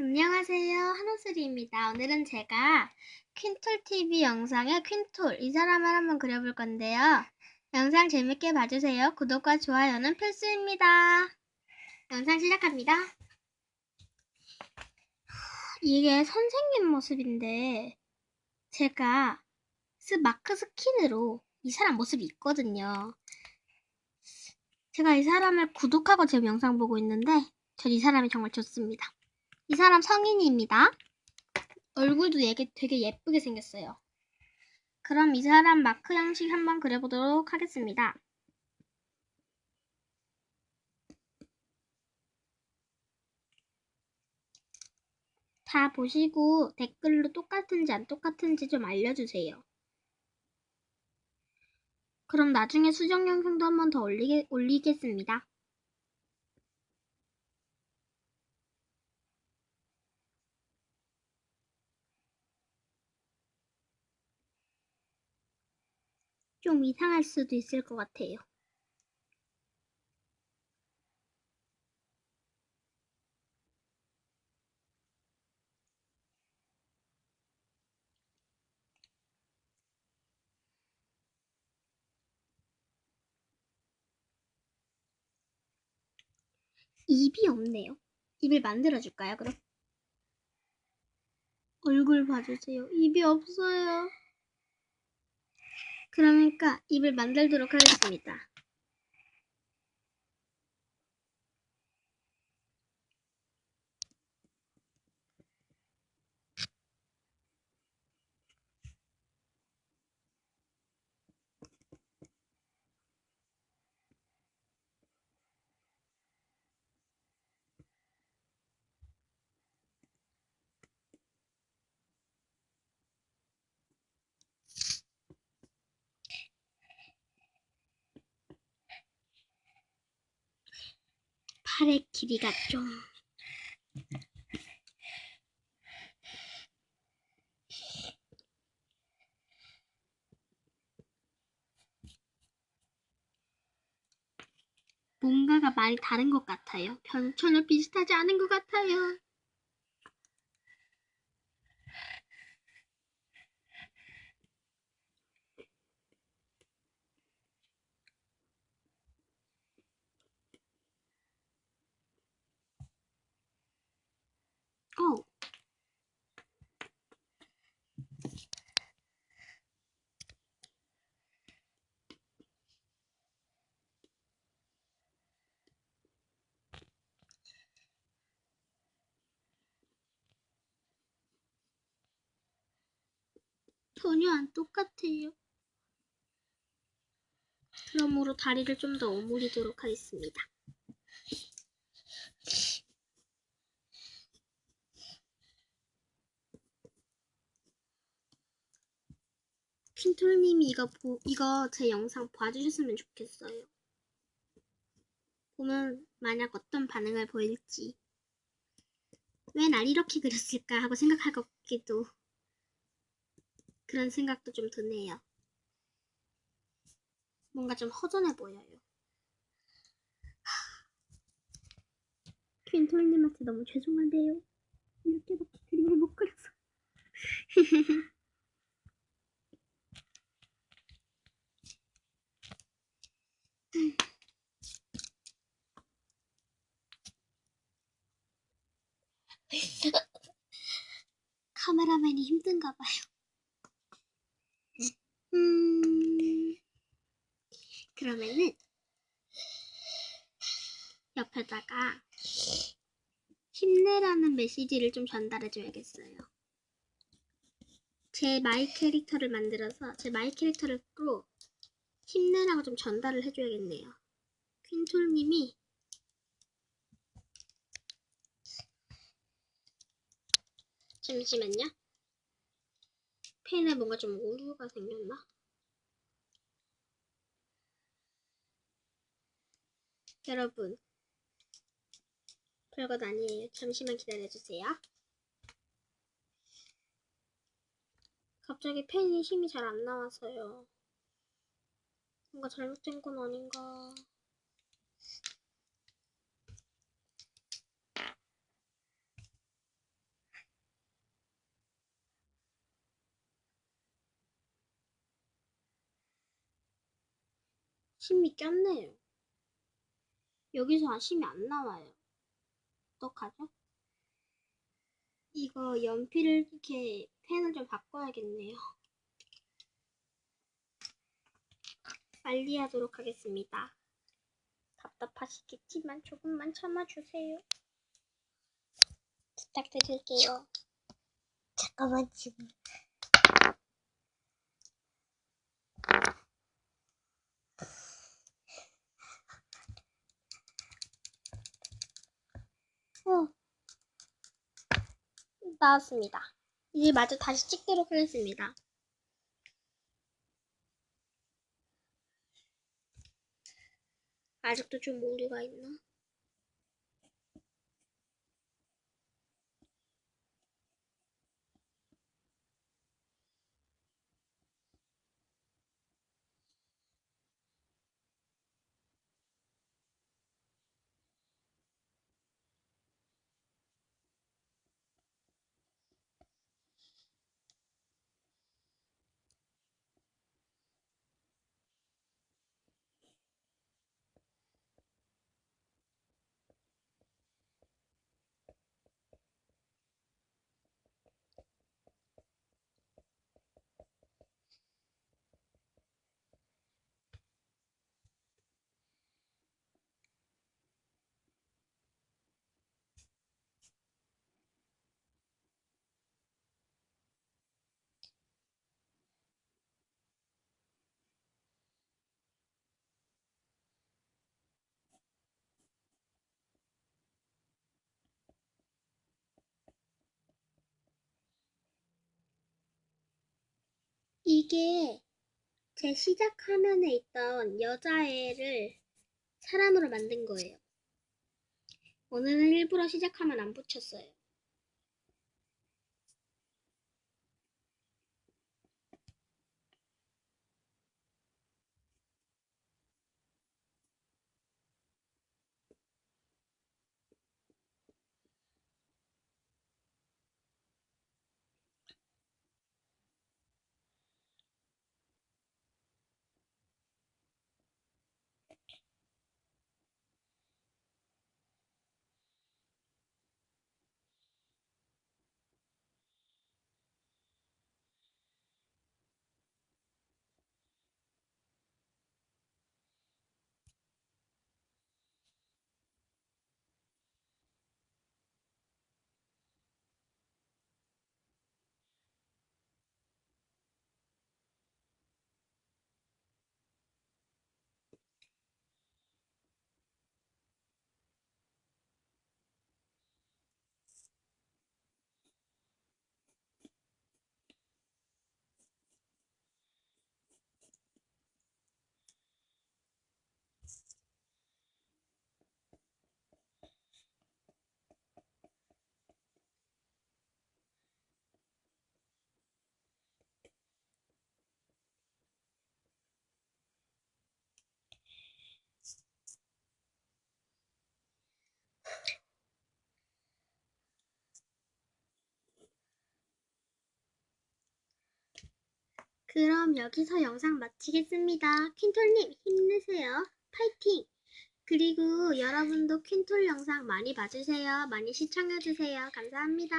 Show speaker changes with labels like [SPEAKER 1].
[SPEAKER 1] 안녕하세요. 한호슬이입니다. 오늘은 제가 퀸톨TV 영상의 퀸톨, 이 사람을 한번 그려볼 건데요. 영상 재밌게 봐주세요. 구독과 좋아요는 필수입니다. 영상 시작합니다. 이게 선생님 모습인데, 제가 스 마크 스킨으로 이 사람 모습이 있거든요. 제가 이 사람을 구독하고 지금 영상 보고 있는데, 전 이 사람이 정말 좋습니다. 이 사람 성인입니다. 얼굴도 되게, 예쁘게 생겼어요. 그럼 이 사람 마크 양식 한번 그려보도록 하겠습니다. 다 보시고 댓글로 똑같은지 안 똑같은지 좀 알려주세요. 그럼 나중에 수정 영상도 한번 더 올리게, 올리겠습니다. 좀 이상할 수도 있을 것 같아요. 입이 없네요. 입을 만들어줄까요, 그럼? 얼굴 봐주세요. 입이 없어요. 그러니까 입을 만들도록 하겠습니다. 팔의 길이가 좀 뭔가가 많이 다른 것 같아요. 전, 전혀 비슷하지 않은 것 같아요. 어. 전혀 안 똑같아요. 그러므로 다리를 좀 더 오므리도록 하겠습니다. 퀸톨님이 이거 보, 이거 제 영상 봐주셨으면 좋겠어요. 보면 만약 어떤 반응을 보일지 왜 날 이렇게 그렸을까 하고 생각할 것 같기도 그런 생각도 좀 드네요. 뭔가 좀 허전해 보여요. 퀸톨님한테 너무 죄송한데요. 이렇게밖에 그림을 못 그려서. 카메라맨이 힘든가 봐요. 음, 그러면은 옆에다가 힘내라는 메시지를 좀 전달해 줘야겠어요. 제 마이 캐릭터를 만들어서 제 마이 캐릭터를 로 힘내라고 좀 전달을 해줘야겠네요. 퀸톨님이 잠시만요. 펜에 뭔가 좀 오류가 생겼나? 여러분, 별것 아니에요. 잠시만 기다려주세요. 갑자기 펜이 힘이 잘 안 나와서요. 뭔가 잘못된 건 아닌가. 심이 꼈네요. 여기서 심이 안 나와요. 어떡하죠? 이거 연필을 이렇게 펜을 좀 바꿔야겠네요. 빨리 하도록 하겠습니다. 답답하시겠지만 조금만 참아주세요. 부탁드릴게요.
[SPEAKER 2] 잠깐만 지금
[SPEAKER 1] 어. 나왔습니다. 이제 마저 다시 찍도록 하겠습니다. 아직도 좀 오류가 있나? 이게 제 시작 화면에 있던 여자애를 사람으로 만든 거예요. 오늘은 일부러 시작하면 안 붙였어요. 그럼 여기서 영상 마치겠습니다. 퀸톨님 힘내세요. 파이팅! 그리고 여러분도 퀸톨 영상 많이 봐주세요. 많이 시청해주세요. 감사합니다.